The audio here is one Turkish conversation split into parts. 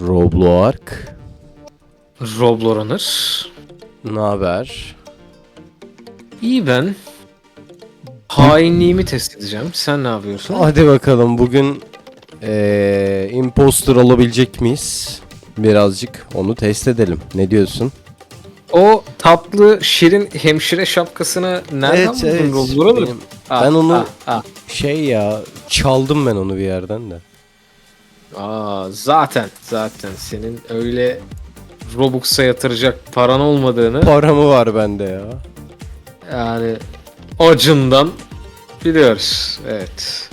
Roblox. Robloranır. Ne haber? İyi ben. Hainliğimi test edeceğim. Sen ne yapıyorsun? Hadi bakalım bugün eee imposter olabilecek miyiz? Birazcık onu test edelim. Ne diyorsun? O tatlı şirin hemşire şapkasını nereden buldun Robloranır? Benim- ben onu- Ah, ah. Şey ya çaldım ben onu bir yerden de. Aa, zaten zaten senin öyle Robux'a yatıracak paran olmadığını Paramı var bende ya. yani acından biliyoruz. Evet.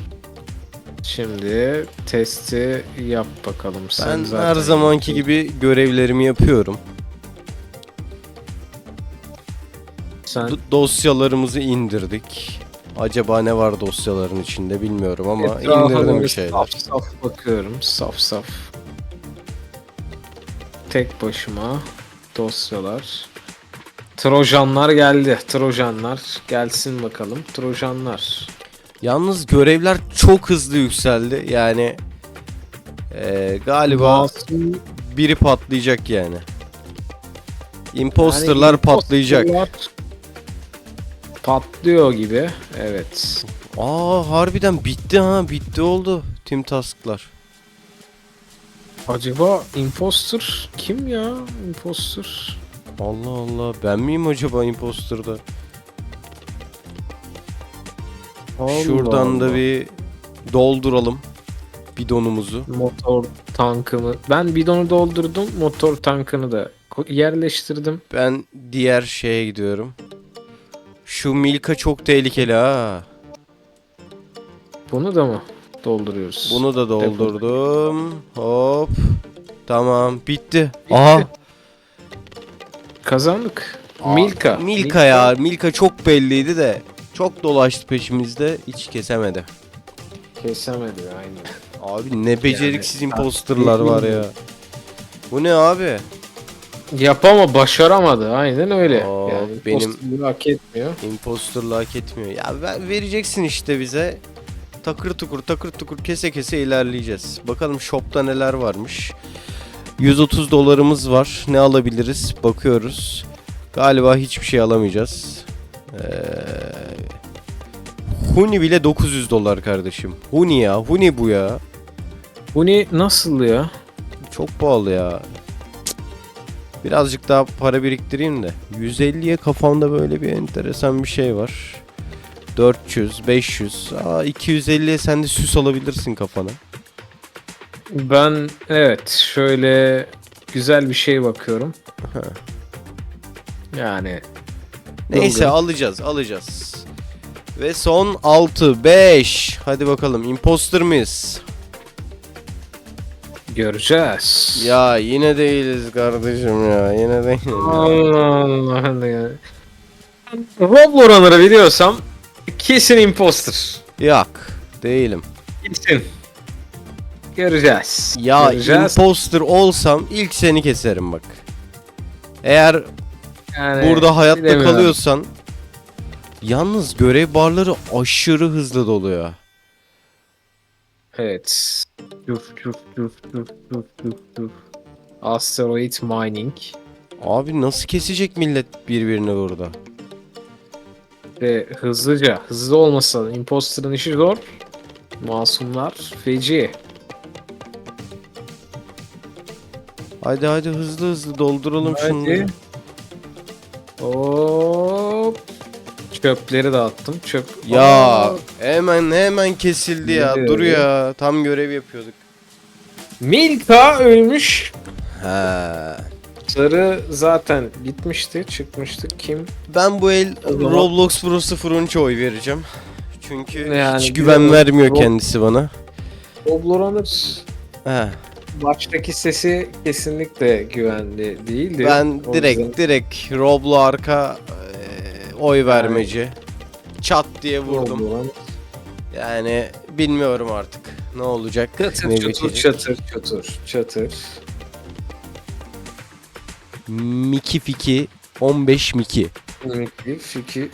Şimdi testi yap bakalım. Sen Ben zaten her zamanki gibi görevlerimi yapıyorum. sen D- dosyalarımızı indirdik. Acaba ne var dosyaların içinde bilmiyorum ama Etrafa indirdim bir şeyler. Saf saf bakıyorum. Saf saf. Tek başıma dosyalar. Trojanlar geldi. Trojanlar gelsin bakalım. Trojanlar. Yalnız görevler çok hızlı yükseldi. Yani eee, galiba Masum- biri patlayacak yani. Imposterlar Yani patlayacak. imposterlar Patlıyor gibi. Evet. Aa harbiden bitti ha bitti oldu tüm tasklar. Acaba imposter kim ya? Imposter. Allah Allah ben miyim acaba imposterda? Allah Şuradan da Allah. bir dolduralım bidonumuzu. motor tankımı. Ben bidonu doldurdum. Motor tankını da yerleştirdim. Ben diğer şeye gidiyorum. Şu Milka çok tehlikeli ha. Bunu da mı dolduruyoruz? Bunu da doldurdum. Hop. Tamam bitti. Aha. kazandık. Aa, Milka. Milka ya. Milka çok belliydi de. Çok dolaştı peşimizde. Hiç kesemedi. Kesemedi aynen. Abi ne beceriksiz Yani- imposterlar var ya. Bu ne abi? Yapama başaramadı. Aynen öyle. Aa, yani benim- hak etmiyor. Imposterlığı hak etmiyor. Ya ver- vereceksin işte bize. Takır tukur takır tukur kese kese ilerleyeceğiz. Bakalım shopta neler varmış. 130 dolarımız var. Ne alabiliriz? Bakıyoruz. Galiba hiçbir şey alamayacağız. Ee, Huni bile 900 dolar kardeşim. Huni ya. Huni bu ya. Bu ne nasıl ya? Çok pahalı ya. Birazcık daha para biriktireyim de. 150'ye kafamda böyle bir enteresan bir şey var. 400, 500. Aa 250'ye sen de süs alabilirsin kafana. Ben evet şöyle güzel bir şey bakıyorum. yani Neyse Dolgun. alacağız, alacağız. Ve son 6, 5. Hadi bakalım imposter mıyız? Göreceğiz. Ya yine değiliz kardeşim ya. Yine değiliz. Allah Allah ya. Robloran'ı biliyorsam kesin imposter. Yok, değilim. Kesin. Göreceğiz. Ya Göreceğiz. imposter olsam ilk seni keserim bak. Eğer Yani burada hayatta bilemiyorum. kalıyorsan yalnız görev barları aşırı hızlı doluyor. Evet. Cuf cuf cuf cuf cuf cuf cuf. Asteroid mining Abi nasıl kesecek millet birbirini burada? ve hızlıca hızlı olmasa imposter'ın işi zor. Masumlar feci. Hadi hadi hızlı hızlı dolduralım Hadi. şunu. Çöpleri dağıttım. Çöp. Ya Aa, hemen hemen kesildi ya. Yedi. Dur ya. Tam görev yapıyorduk. Milka ölmüş. He. Sarı zaten gitmişti, çıkmıştı. Kim? Ben bu el zaman- Roblox Pro 013'e oy vereceğim. Çünkü Yani hiç güven vermiyor Rob- kendisi bana. Robloranır. He. Baştaki sesi kesinlikle güvenli değildi. Ben O direkt yüzden direkt Roblo arka oy vermeci. Çat diye vurdum. Yani bilmiyorum artık ne olacak. Çatır ne çatır bitecek. çatır çatır çatır. Miki Fiki 15 Miki. Miki, Fiki.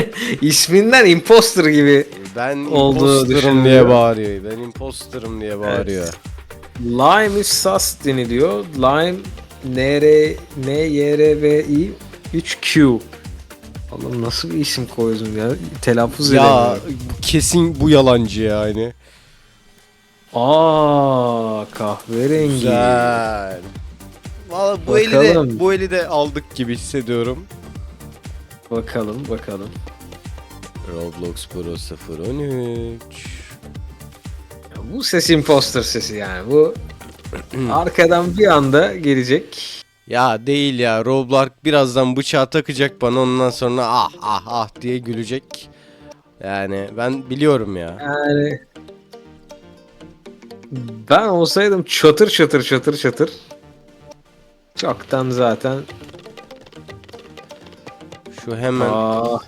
İsminden imposter gibi. Ben Olduğu imposterım düşünülüyor. diye bağırıyor. Ben imposterım diye bağırıyor. Lime is sus deniliyor. Lime NR N Y R V I 3Q. Allah'ım nasıl bir isim koydum ya. Telaffuz Ya edemiyorum. kesin bu yalancı yani. Aa kahverengi. Güzel. Valla bu eli Bakalım. de bu eli de aldık gibi hissediyorum. Bakalım bakalım. Roblox Pro 013. Ya bu ses imposter sesi yani. Bu arkadan bir anda gelecek. Ya değil ya Roblox birazdan bıçağı takacak bana ondan sonra ah ah ah diye gülecek. Yani ben biliyorum ya. Yani ben olsaydım çatır çatır çatır çatır çoktan zaten Şu hemen aa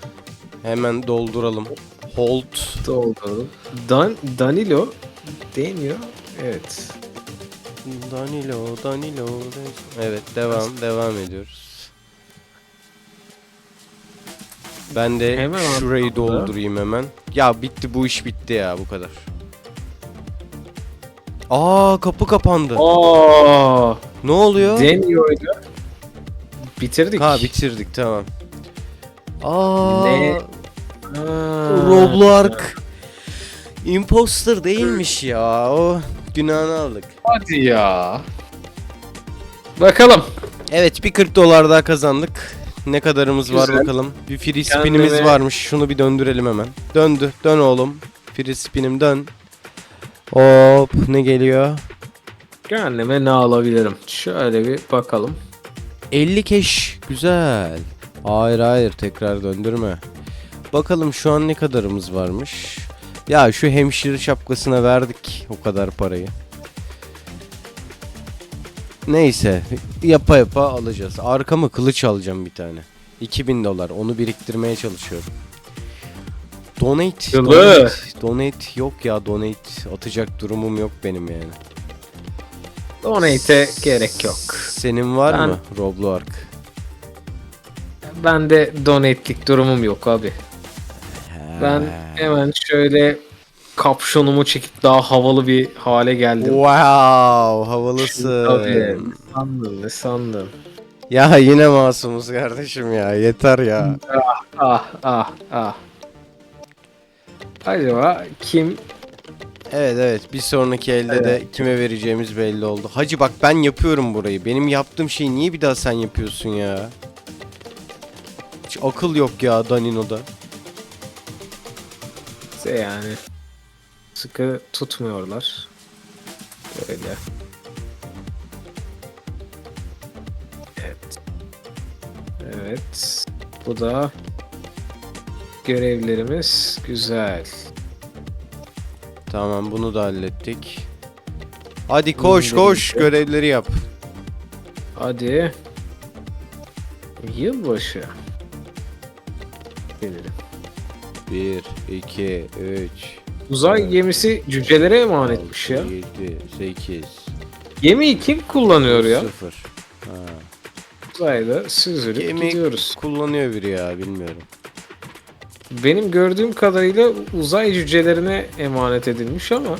hemen dolduralım. Hold. doldurdum. Dan Danilo deniyor. Evet. Danilo, Danilo. Evet devam devam ediyoruz. Ben de Hemen şurayı doldurayım hemen. Ya bitti bu iş bitti ya bu kadar. Aa kapı kapandı. Aa Ne oluyor? deniyordu. Bitirdik. Ha bitirdik tamam. Aa Ne? Aa. Roblox Imposter değilmiş ya. O günahını aldık. Hadi ya. Bakalım. Evet bir 40 dolar daha kazandık. Ne kadarımız var Güzel. bakalım. Bir free spinimiz Kendime- varmış. Şunu bir döndürelim hemen. Döndü. Dön oğlum. Free spinim dön. Hop ne geliyor? Kendime ne alabilirim? Şöyle bir bakalım. 50 keş. Güzel. Hayır hayır tekrar döndürme. Bakalım şu an ne kadarımız varmış. Ya şu hemşire şapkasına verdik o kadar parayı. Neyse yapa yapa alacağız. Arkama kılıç alacağım bir tane. 2000 dolar onu biriktirmeye çalışıyorum. Donate, Yılı. donate, donate yok ya donate atacak durumum yok benim yani. Donate'e gerek yok. Senin var Ben- mı Roblox? Bende donate'lik durumum yok abi. Ben hemen şöyle kapşonumu çekip daha havalı bir hale geldim. Wow, havalısın. Tabii. Sandın ne sandın? Ya yine masumuz kardeşim ya. Yeter ya. Ah ah ah. Acaba kim Evet evet bir sonraki elde de kime vereceğimiz belli oldu. Hacı bak ben yapıyorum burayı. Benim yaptığım şeyi niye bir daha sen yapıyorsun ya? Hiç akıl yok ya Danino'da. İse yani sıkı tutmuyorlar. Böyle. Evet. Evet. Bu da görevlerimiz güzel. Tamam bunu da hallettik. Hadi koş koş görevleri yap. Hadi. Yılbaşı. Gelelim. 1, 2, 3, Uzay gemisi cücelere emanetmiş ya. 7, 8, Gemiyi kim kullanıyor ya? 0. Ha. Uzayda süzülüp Gemi gidiyoruz. kullanıyor biri ya bilmiyorum. Benim gördüğüm kadarıyla uzay cücelerine emanet edilmiş ama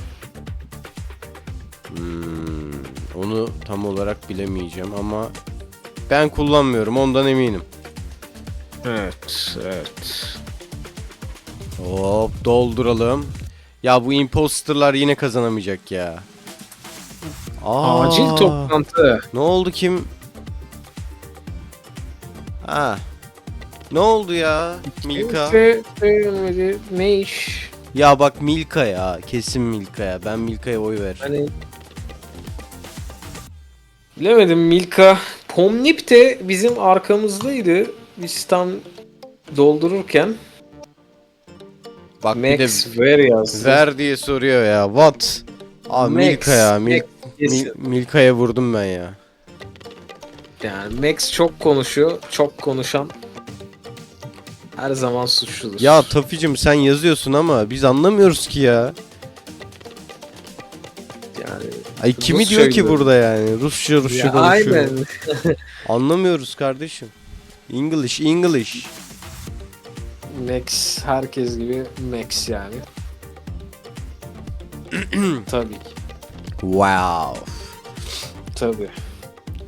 Hmm, onu tam olarak bilemeyeceğim ama ben kullanmıyorum ondan eminim. evet evet. Hop dolduralım. Ya bu imposterlar yine kazanamayacak ya. Aa, Acil toplantı. Ne oldu kim? Ha. Ne oldu ya Milka? Kimse söylemedi. Ne iş? Ya bak Milka ya kesin Milka ya. Ben Milka'ya oy ver. Hani Bilemedim Milka. Pomnip de bizim arkamızdaydı. Biz tam doldururken Bak bir de Max ver yazdı. ver diye soruyor ya. What? Aa Max, Milka ya. Mil- Max. Mil- Milka'ya vurdum ben ya. Yani Max çok konuşuyor. Çok konuşan her zaman suçludur. Ya Taficim sen yazıyorsun ama biz anlamıyoruz ki ya. yani Ay kimi Rus diyor ki söylüyorum. burada yani? Rusça Rusça ya konuşuyor. aynen. Anlamıyoruz kardeşim. English English. Max herkes gibi Max yani. Tabii ki. Wow. Tabii.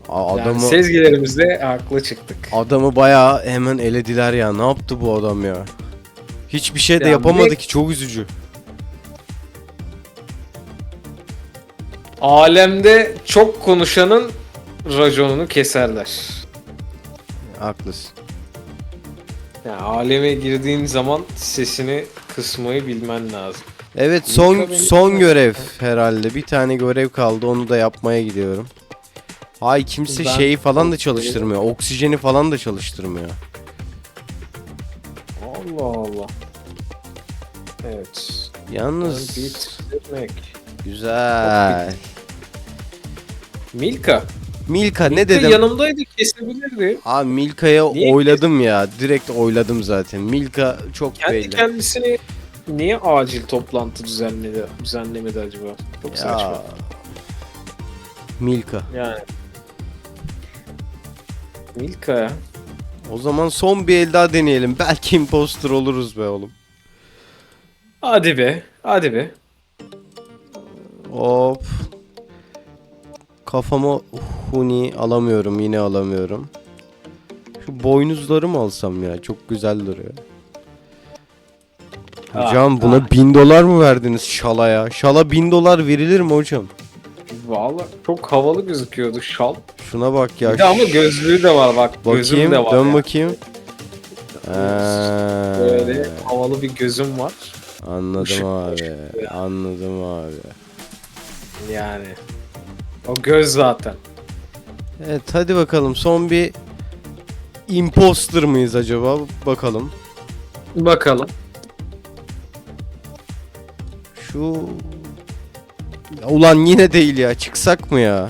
A- Yani Adamı sezgilerimizde haklı çıktık. adamı bayağı hemen elediler ya. Ne yaptı bu adam ya? Hiçbir şey de Ya yapamadı de- ki. Çok üzücü. Alemde çok konuşanın raconunu keserler. Haklısın. Yani aleme girdiğin zaman sesini kısmayı bilmen lazım. Evet son benim- son görev herhalde. Bir tane görev kaldı. Onu da yapmaya gidiyorum. Hay kimse Ben- şeyi falan da çalıştırmıyor. Oksijeni falan da çalıştırmıyor. Allah Allah. Evet. Yalnız Bitirmek. güzel. Milka. Milka ne Milka dedim? yanımdaydı kesebilirdi. Abi Milka'ya Niye oyladım ya. Direkt oyladım zaten. Milka çok Kendi belli. kendisini niye acil toplantı düzenledi, düzenlemedi acaba? Çok saçma. Milka. Yani. Milka ya. O zaman son bir el daha deneyelim. Belki imposter oluruz be oğlum. Hadi be. Hadi be. Hop. Kafama huni alamıyorum. Yine alamıyorum. Şu boynuzları mı alsam ya? Çok güzel duruyor. Ah, Hocam buna bin dolar mı verdiniz şalaya? Şala bin dolar verilir mi hocam? Vallahi çok havalı gözüküyordu şal. Şuna bak ya. Bir de ama gözlüğü de var bak. Gözüm Bakayım, de var. dön ya. bakayım. Ee, Böyle havalı bir gözüm var. anladım ışık- abi. ışık- Anladım abi. Yani. O göz zaten. Evet hadi bakalım son bir imposter mıyız acaba? Bakalım. Bakalım. Şu Ya Ulan yine değil ya. Çıksak mı ya?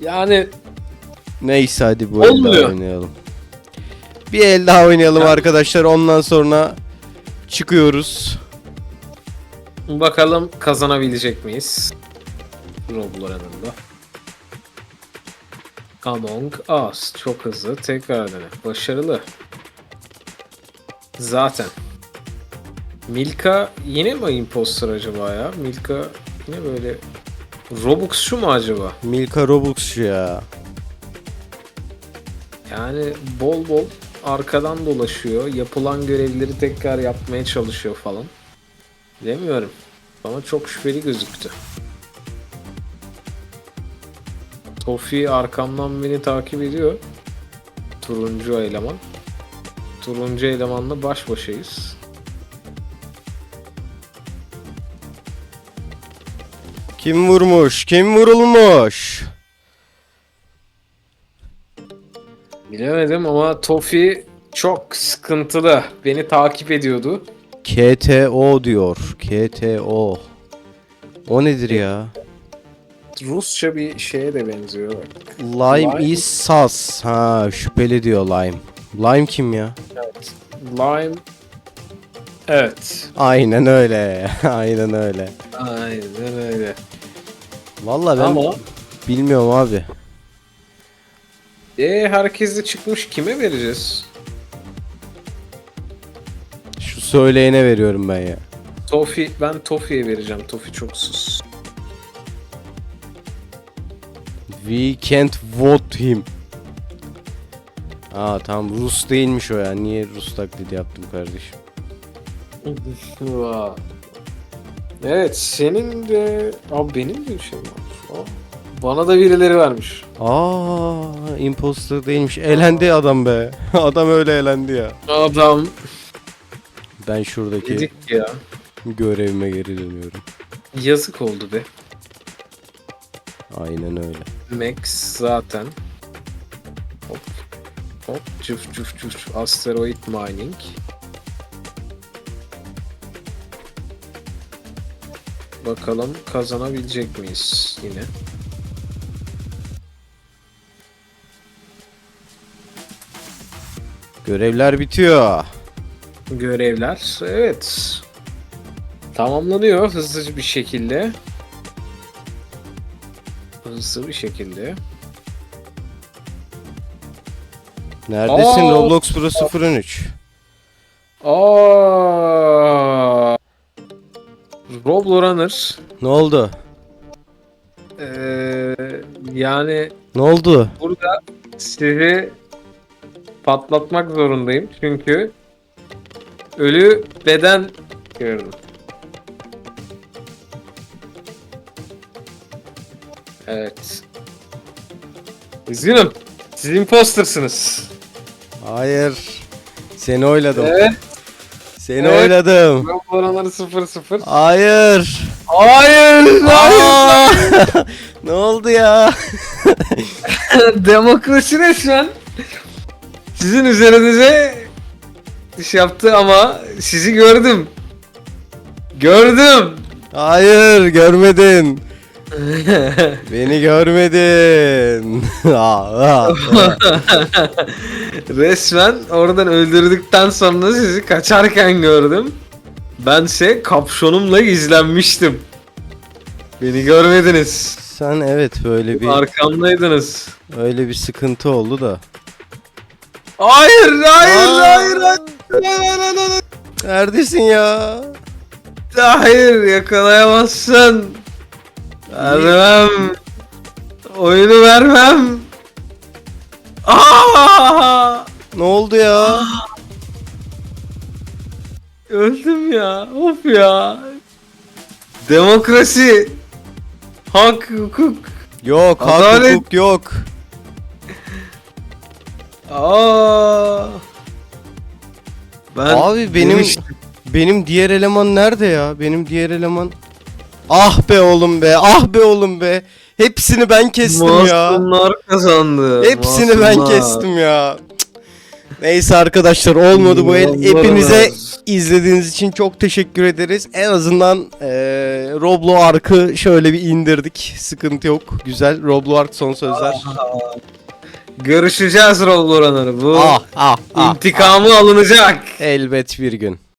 Yani Neyse hadi bu el Olmuyor. daha oynayalım. Bir el daha oynayalım Yani- arkadaşlar. Ondan sonra çıkıyoruz. bakalım kazanabilecek miyiz? Roblox alanında. Among Us. Çok hızlı. Tekrar dene. Başarılı. Zaten. Milka yine mi imposter acaba ya? Milka yine böyle Robux şu mu acaba? Milka Robux ya. Yani bol bol arkadan dolaşıyor. Yapılan görevleri tekrar yapmaya çalışıyor falan. Demiyorum. Bana çok şüpheli gözüktü. Tofi arkamdan beni takip ediyor. Turuncu eleman. Turuncu elemanla baş başayız. Kim vurmuş? Kim vurulmuş? Bilemedim ama Tofi çok sıkıntılı. Beni takip ediyordu. KTO diyor. KTO. O nedir ya? Rusça bir şeye de benziyor. Lime, Lime. is sus. Ha şüpheli diyor Lime. Lime kim ya? Evet. Lime. Evet. Aynen öyle. Aynen öyle. Aynen öyle. Vallahi ben Ama bilmiyorum abi. e, herkes de çıkmış kime vereceğiz? Şu söyleyene veriyorum ben ya. Tofi ben Tofi'ye vereceğim. Tofi çok sus. We can't vote him. Aa tamam Rus değilmiş o ya. Niye Rus taklidi yaptım kardeşim? Evet senin de abi benim de bir şey var. Bana da birileri vermiş. Aa imposter değilmiş. Elendi adam be. adam öyle elendi ya. Adam Ben şuradaki dedik ya. görevime geri dönüyorum. Yazık oldu be. Aynen öyle. Max zaten. Hop. Hop cüf cüf cüf. Asteroid mining. Bakalım kazanabilecek miyiz yine. Görevler bitiyor. Görevler evet. Tamamlanıyor hızlı bir şekilde. Hızlı bir şekilde. Neredesin Aa! Roblox Pro 03? Aa! Roblo Runner Ne oldu? Ee, yani Ne oldu? burada sizi patlatmak zorundayım çünkü ölü beden gördüm. Üzgünüm. Siz impostersınız. Hayır. Seni oyladım. Evet. Seni Evet. oyladım. Ben bu araları 0-0. Hayır. Hayır. Aa! ne oldu ya? Demokrasi resmen sizin üzerinize iş yaptı ama sizi gördüm. Gördüm. Hayır görmedin. Beni görmedin. Resmen oradan öldürdükten sonra sizi kaçarken gördüm. Bense kapşonumla izlenmiştim. Beni görmediniz. Sen evet böyle bir Arkamdaydınız. öyle bir sıkıntı oldu da. Hayır, hayır, Aa. hayır, hayır. Neredesin ya? Hayır yakalayamazsın. Vermem. Oyunu vermem. Aa! Ne oldu ya? Öldüm ya. Of ya. Demokrasi. Hak, hukuk. Yok, hak Adalet- hukuk yok. Aa! Ben Abi benim benim diğer eleman nerede ya? Benim diğer eleman Ah be oğlum be. Ah be oğlum be. Hepsini ben kestim ya. Masumlar kazandı. Hepsini ben Masumlar. kestim ya. Cık. Neyse arkadaşlar olmadı bu el. Allah Hepinize izlediğiniz için çok teşekkür ederiz. En azından eee Roblo Ark'ı şöyle bir indirdik. Sıkıntı yok. Güzel. Roblo Ark son sözler. Görüşeceğiz Robloranları. Bu Ah ah ah. intikamı alınacak. Elbet bir gün.